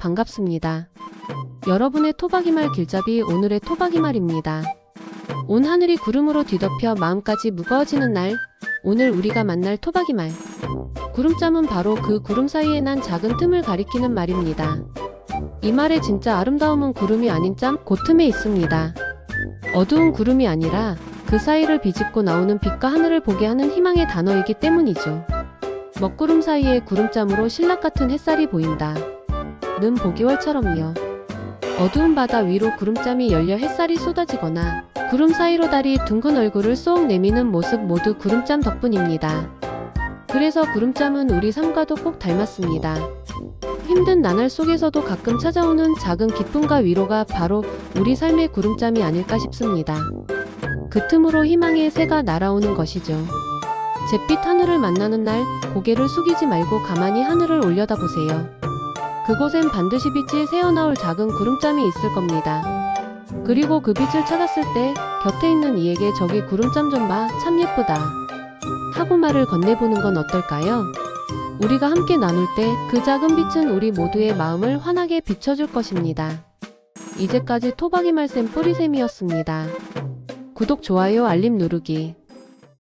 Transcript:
반갑습니다. 여러분의 토박이말 길잡이 오늘의 토박이말입니다. 온 하늘이 구름으로 뒤덮여 마음까지 무거워지는 날, 오늘 우리가 만날 토박이말. 구름잠은 바로 그 구름 사이에 난 작은 틈을 가리키는 말입니다. 이 말의 진짜 아름다움은 구름이 아닌 짬, 그 틈에 있습니다. 어두운 구름이 아니라 그 사이를 비집고 나오는 빛과 하늘을 보게 하는 희망의 단어이기 때문이죠. 먹구름 사이에 구름잠으로 신락 같은 햇살이 보인다. 는 보기 월처럼요. 어두운 바다 위로 구름잠이 열려 햇살이 쏟아지거나 구름 사이로 달이 둥근 얼굴을 쏙 내미는 모습 모두 구름잠 덕분입니다. 그래서 구름잠은 우리 삶과도 꼭 닮았습니다. 힘든 나날 속에서도 가끔 찾아오는 작은 기쁨과 위로가 바로 우리 삶의 구름잠이 아닐까 싶습니다. 그 틈으로 희망의 새가 날아오는 것이죠. 잿빛 하늘을 만나는 날 고개를 숙이지 말고 가만히 하늘을 올려다보세요. 그곳엔 반드시 빛이 새어나올 작은 구름잠이 있을 겁니다. 그리고 그 빛을 찾았을 때 곁에 있는 이에게 저기 구름잠 좀 봐, 참 예쁘다. 하고 말을 건네보는 건 어떨까요? 우리가 함께 나눌 때 그 작은 빛은 우리 모두의 마음을 환하게 비춰줄 것입니다. 이제까지 토박이 말씀 뿌리샘이었습니다. 구독, 좋아요, 알림 누르기.